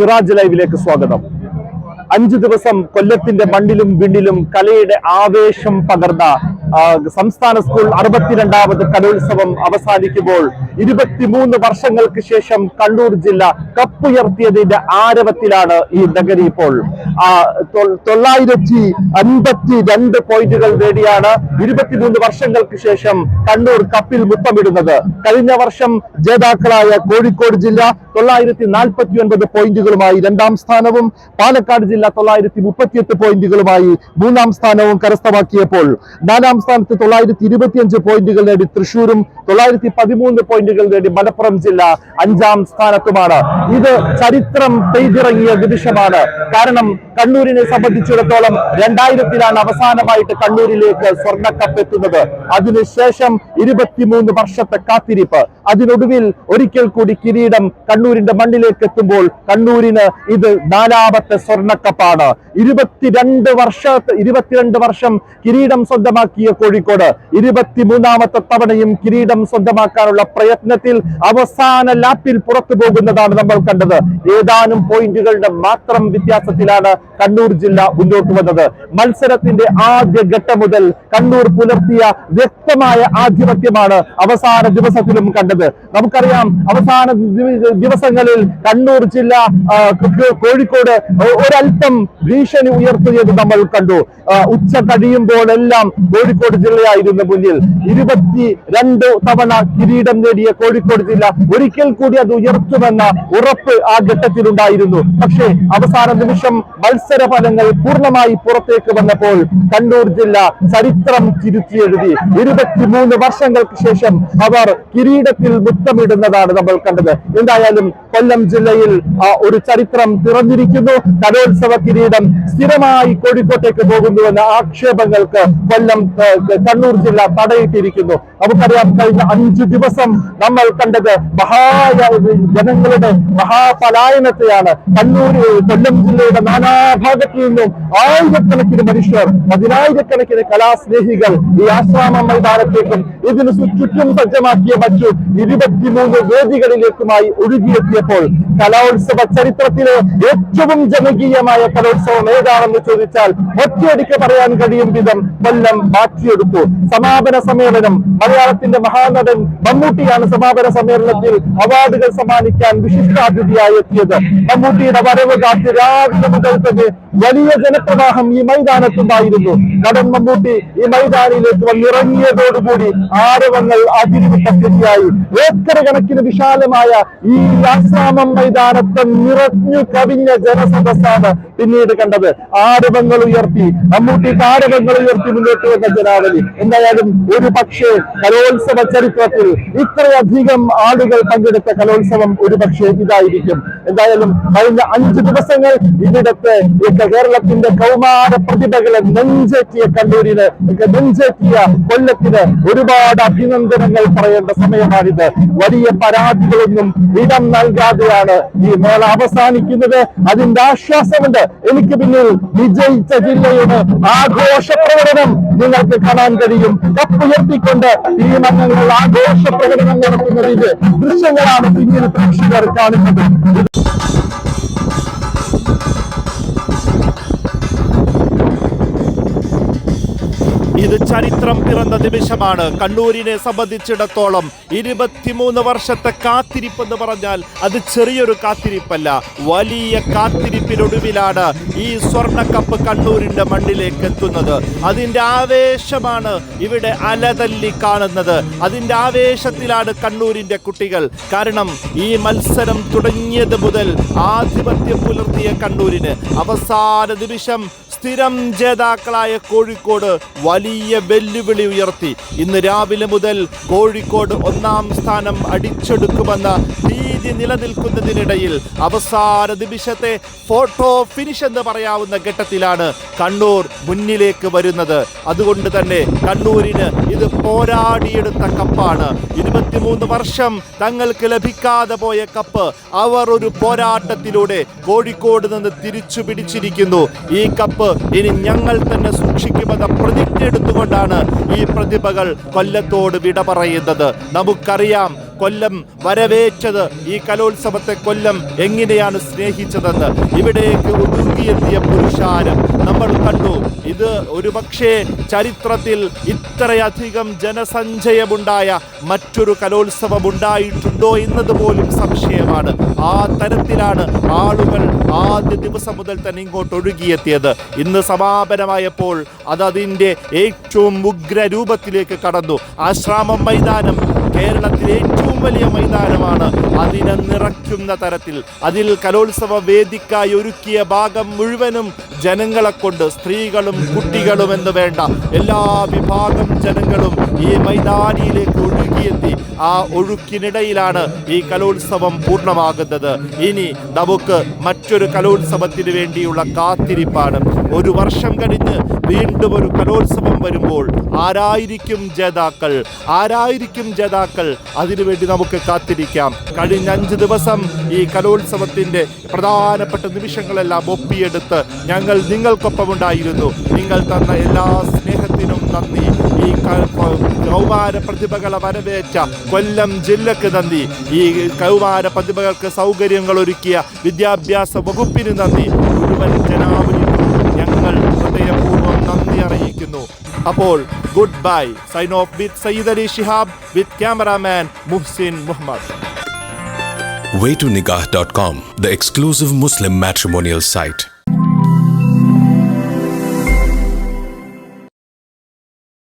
സിറാജ് ലൈവിലേക്ക് സ്വാഗതം. അഞ്ചു ദിവസം കൊല്ലത്തിന്റെ മണ്ണിലും വിണ്ണിലും കലയുടെ ആവേശം പകർന്ന സംസ്ഥാന സ്കൂൾ അറുപത്തിരണ്ടാമത് കലോത്സവം അവസാനിക്കുമ്പോൾ ഇരുപത്തിമൂന്ന് വർഷങ്ങൾക്ക് ശേഷം കണ്ണൂർ ജില്ല കപ്പുയർത്തിയതിന്റെ ആരവത്തിലാണ് ഈ നഗരി ഇപ്പോൾ. തൊള്ളായിരത്തി അൻപത്തി രണ്ട് പോയിന്റുകൾ നേടിയാണ് ഇരുപത്തിമൂന്ന് വർഷങ്ങൾക്ക് ശേഷം കണ്ണൂർ കപ്പിൽ മുത്തമിടുന്നത്. കഴിഞ്ഞ വർഷം ജേതാക്കളായ കോഴിക്കോട് ജില്ല തൊള്ളായിരത്തി നാൽപ്പത്തി ഒൻപത് പോയിന്റുകളുമായി രണ്ടാം സ്ഥാനവും പാലക്കാട് ജില്ല തൊള്ളായിരത്തി മുപ്പത്തിയെട്ട് പോയിന്റുകളുമായി മൂന്നാം സ്ഥാനവും കരസ്ഥമാക്കിയപ്പോൾ നാലാം സ്ഥാനത്ത് തൊള്ളായിരത്തി ഇരുപത്തിയഞ്ച് പോയിന്റുകൾ നേടി തൃശൂരും തൊള്ളായിരത്തി പതിമൂന്ന് പോയിന്റുകൾ നേടി മലപ്പുറം ജില്ല അഞ്ചാം സ്ഥാനത്തുമാണ്. ഇത് ചരിത്രം പെയ്തിറങ്ങിയ നിമിഷമാണ്. കാരണം കണ്ണൂരിനെ സംബന്ധിച്ചിടത്തോളം രണ്ടായിരത്തിലാണ് അവസാനമായിട്ട് കണ്ണൂരിലേക്ക് സ്വർണക്കപ്പ് എത്തുന്നത്. അതിനുശേഷം ഇരുപത്തിമൂന്ന് വർഷത്തെ കാത്തിരിപ്പ്. അതിനൊടുവിൽ ഒരിക്കൽ കൂടി കിരീടം കണ്ണൂരിന്റെ മണ്ണിലേക്ക് എത്തുമ്പോൾ കണ്ണൂരിന് ഇത് നാലാമത്തെ സ്വർണക്കപ്പാണ് ഇരുപത്തിരണ്ട് വർഷ ഇരുപത്തിരണ്ട് വർഷം കിരീടം സ്വന്തമാക്കിയ കോഴിക്കോട്. ഇരുപത്തിമൂന്നാമത്തെ തവണയും കിരീടം സ്വന്തമാക്കാനുള്ള പ്രയത്നത്തിൽ അവസാന ലാപ്പിൽ പുറത്തു പോകുന്നതാണ് നമ്മൾ കണ്ടത്. ഏതാനും പോയിന്റുകളുടെ മാത്രം വ്യത്യാസത്തിലാണ് കണ്ണൂർ ജില്ല മുന്നോട്ട് വന്നത്. മത്സരത്തിന്റെ ആദ്യ ഘട്ടം മുതൽ കണ്ണൂർ പുലർത്തിയ വ്യക്തമായ ആധിപത്യമാണ് അവസാന ദിവസത്തിലും കണ്ടത്. നമുക്കറിയാം അവസാന ദിവസങ്ങളിൽ കണ്ണൂർ ജില്ല കോഴിക്കോട് ഒരൽപ്പം ഭീഷണി ഉയർത്തിയത് നമ്മൾ കണ്ടു. ഉച്ച കഴിയുമ്പോഴെല്ലാം കോഴിക്കോട് ജില്ലയായിരുന്നു മുന്നിൽ. ഇരുപത്തി രണ്ട് തവണ കിരീടം നേടിയ കോഴിക്കോട് ജില്ല ഒരിക്കൽ കൂടി അത് ഉയർത്തുമെന്ന ഉറപ്പ് ആ ഘട്ടത്തിലുണ്ടായിരുന്നു. പക്ഷേ അവസാന നിമിഷം മത്സര ഫലങ്ങൾ പൂർണമായി പുറത്തേക്ക് വന്നപ്പോൾ കണ്ണൂർ ജില്ല ചരിത്രം തിരുത്തിയെഴുതി ഇരുപത്തിമൂന്ന് വർഷങ്ങൾക്ക് ശേഷം അവർ കിരീടത്തിൽ മുത്തമിടുന്നതാണ് നമ്മൾ കണ്ടത്. എന്തായാലും കൊല്ലം ജില്ലയിൽ ഒരു ചരിത്രം പിറന്നിരിക്കുന്നു കലോത്സവ കിരീടം സ്ഥിരമായി കോഴിക്കോട്ടേക്ക് പോകുന്നുവെന്ന ആക്ഷേപങ്ങൾക്ക് കൊല്ലം കണ്ണൂർ ജില്ല തടയിട്ടിരിക്കുന്നു. നമുക്കറിയാം കഴിഞ്ഞ അഞ്ചു ദിവസം നമ്മൾ കണ്ടത് മഹാ ജനങ്ങളുടെ മഹാപലായനത്തെയാണ് കണ്ണൂർ കൊല്ലം ജില്ലയുടെ നാനാഭാഗത്തു നിന്നും ആയിരക്കണക്കിന് മനുഷ്യർ പതിനായിരക്കണക്കിന് കലാസ്നേഹികൾ ഈ ആശ്രാമ മൈതാനത്തേക്കും ഇതിന് ചുറ്റും സജ്ജമാക്കിയ മറ്റു ഇരുപത്തിമൂന്ന് വേദികളിലേക്കുമായി ഒഴുകിയെത്തിയപ്പോൾ കലോത്സവ ചരിത്രത്തിലെ ഏറ്റവും ജനകീയമായ കലോത്സവം ഏതാണെന്ന് ചോദിച്ചാൽ ഒറ്റയടിക്ക് പറയാൻ കഴിയും വിധം കൊല്ലം മാറ്റിയെടുത്തു. സമാപന സമ്മേളനം. മലയാളത്തിന്റെ മഹാനടൻ മമ്മൂട്ടിയാണ് സമാപന സമ്മേളനത്തിൽ അവാർഡുകൾ സമ്മാനിക്കാൻ വിശിഷ്ടാതിഥിയായി എത്തിയത്. മമ്മൂട്ടിയുടെ വരവ് കാത്ത് രാവിലെ മുതൽ തന്നെ വലിയ ജനപ്രവാഹം ഈ മൈതാനത്തുണ്ടായിരുന്നു. നടൻ മമ്മൂട്ടി ഈ മൈതാനിയിലേക്ക് വന്നിറങ്ങിയതോടുകൂടി ആരവങ്ങൾ അതിരുവിട്ട സ്ഥിതിയായി ഏക്കർ കണക്കിന് വിശാലമായ ഈ ആശ്രാമം മൈതാനത്തെ നിറഞ്ഞു കവിഞ്ഞ ജനസദസ്സാണ് പിന്നീട് കണ്ടത്. ആരവങ്ങൾ ഉയർത്തി മമ്മൂട്ടി താരവങ്ങൾ ഉയർത്തി മുന്നോട്ട് വന്ന ജനാവലി. എന്തായാലും ഒരു പക്ഷേ കലോത്സവ ചരിത്രത്തിൽ ഇത്രയധികം ആളുകൾ പങ്കെടുത്ത കലോത്സവം ഒരു പക്ഷേ ഇതായിരിക്കും. എന്തായാലും കഴിഞ്ഞ അഞ്ച് ദിവസങ്ങൾ ഇവിടത്തെ ഈ കേരളത്തിന്റെ കൗമാര പ്രതിഭകളെ നെഞ്ചേറ്റിയ കണ്ണൂരിന് നെഞ്ചേറ്റിയ കൊല്ലത്തിന് ഒരുപാട് അഭിനന്ദനങ്ങൾ പറയേണ്ട സമയമാണിത്. വലിയ പരാതികളൊന്നും ഇടം നൽകാതെയാണ് ഈ മേള അവസാനിക്കുന്നത്. അതിന്റെ ആശ്വാസമുണ്ട്. എനിക്ക് പിന്നിൽ വിജയിച്ച ജില്ലയുടെ ആഘോഷ പ്രകടനം നിങ്ങൾക്ക് കാണാൻ കഴിയും. കപ്പുയർത്തിക്കൊണ്ട് ഈ അംഗങ്ങൾ ആഘോഷ പ്രകടനം നടത്തുന്നതിന്റെ ദൃശ്യങ്ങളാണ് പിന്നിൽ പ്രേക്ഷകർ കാണുന്നത്. ഇത് ചരിത്രം പിറന്ന നിമിഷമാണ്. കണ്ണൂരിനെ സംബന്ധിച്ചിടത്തോളം ഇരുപത്തിമൂന്ന് വർഷത്തെ കാത്തിരിപ്പെന്ന് പറഞ്ഞാൽ അത് ചെറിയൊരു കാത്തിരിപ്പല്ല. വലിയ കാത്തിരിപ്പിനൊടുവിലാണ് ഈ സ്വർണക്കപ്പ് കണ്ണൂരിന്റെ മണ്ണിലേക്ക് എത്തുന്നത്. അതിന്റെ ആവേശമാണ് ഇവിടെ അലതല്ലി കാണുന്നത്. അതിന്റെ ആവേശത്തിലാണ് കണ്ണൂരിന്റെ കുട്ടികൾ. കാരണം ഈ മത്സരം തുടങ്ങിയത് മുതൽ ആധിപത്യം പുലർത്തിയ കണ്ണൂരിന് അവസാന നിമിഷം സ്ഥിരം ജേതാക്കളായ കോഴിക്കോട് വലിയ വെല്ലുവിളി ഉയർത്തി. ഇന്ന് രാവിലെ മുതൽ കോഴിക്കോട് ഒന്നാം സ്ഥാനം അടിച്ചെടുക്കുമെന്ന ഭീതി നിലനിൽക്കുന്നതിനിടയിൽ അവസാന നിമിഷത്തെ ഫോട്ടോ ഫിനിഷ് എന്ന് പറയാവുന്ന ഘട്ടത്തിലാണ് കണ്ണൂർ മുന്നിലേക്ക് വരുന്നത്. അതുകൊണ്ട് തന്നെ കണ്ണൂരിന് ഇത് പോരാടിയെടുത്ത കപ്പാണ്. ഇരുപത്തിമൂന്ന് വർഷം തങ്ങൾക്ക് ലഭിക്കാതെ പോയ കപ്പ് അവർ ഒരു പോരാട്ടത്തിലൂടെ കോഴിക്കോട് നിന്ന് തിരിച്ചു പിടിച്ചിരിക്കുന്നു. ഈ കപ്പ് ഇനി ഞങ്ങൾ തന്നെ സൂക്ഷിക്കുമെന്ന പ്രതിജ്ഞ എടുത്തുകൊണ്ടാണ് ഈ പ്രതിഭകൾ കൊല്ലത്തോട് വിട പറയുന്നത്. നമുക്കറിയാം കൊല്ലം വരവേറ്റത് ഈ കലോത്സവത്തെ കൊല്ലം എങ്ങനെയാണ് സ്നേഹിച്ചതെന്ന്. ഇവിടേക്ക് ഒതുങ്ങിയെത്തിയ പുരുഷാരം നമ്മൾ കണ്ടു. ഇത് ഒരുപക്ഷേ ചരിത്രത്തിൽ ഇത്രയധികം ജനസഞ്ചയമുണ്ടായ മറ്റൊരു കലോത്സവം ഉണ്ടായിട്ടുണ്ടോ എന്നത് പോലും സംശയമാണ്. ആ തരത്തിലാണ് ആളുകൾ ആദ്യ ദിവസം മുതൽ തന്നെ ഇങ്ങോട്ട് ഒഴുകിയെത്തിയത്. ഇന്ന് സമാപനമായപ്പോൾ അത് ഏറ്റവും ഉഗ്രരൂപത്തിലേക്ക് കടന്നു. ആശ്രാമം മൈതാനം കേരളത്തിലെ ഏറ്റവും വലിയ മൈതാനമാണ് അതിനെ നിറയ്ക്കുന്ന തരത്തിൽ. അതിൽ കലോത്സവ വേദിക്കായി ഒരുക്കിയ ഭാഗം മുഴുവനും ജനങ്ങളെ കൊണ്ട് സ്ത്രീകളും കുട്ടികളും എന്ന് വേണ്ട എല്ലാ വിഭാഗം ജനങ്ങളും ഈ മൈതാനിയിലേക്ക് ഒഴുകിയെത്തി. ആ ഒഴുക്കിനിടയിലാണ് ഈ കലോത്സവം പൂർണമാകുന്നത്. ഇനി നമുക്ക് മറ്റൊരു കലോത്സവത്തിന് വേണ്ടിയുള്ള കാത്തിരിപ്പാണ്. ഒരു വർഷം കഴിഞ്ഞ് വീണ്ടും ഒരു കലോത്സവം വരുമ്പോൾ ആരായിരിക്കും ജേതാക്കൾ? ആരായിരിക്കും ജേതാക്കൾ? അതിനുവേണ്ടി നമുക്ക് കാത്തിരിക്കാം. കഴിഞ്ഞ അഞ്ച് ദിവസം ഈ കലോത്സവത്തിന്റെ പ്രധാനപ്പെട്ട നിമിഷങ്ങളെല്ലാം ഒപ്പിയെടുത്ത് ഞങ്ങൾ നിങ്ങൾക്കൊപ്പമുണ്ടായിരുന്നു. നിങ്ങൾ തന്ന എല്ലാ സ്നേഹത്തിനും നന്ദി. ഈ കൗമാര പ്രതിഭകളെ വരവേറ്റ കൊല്ലം ജില്ലക്ക് നന്ദി. ഈ കൗമാര പ്രതിഭകൾക്ക് സൗകര്യങ്ങൾ ഒരുക്കിയ വിദ്യാഭ്യാസ വകുപ്പിന് നന്ദി. മുഴുവൻ ജനാവലിക്കും ഞങ്ങൾ ഹൃദയപൂർവം നന്ദി അറിയിക്കുന്നു. അപ്പോൾ goodbye sign off with Syed Ali Shihab with cameraman Muhsin Muhammad waytonikah.com, the exclusive Muslim matrimonial site.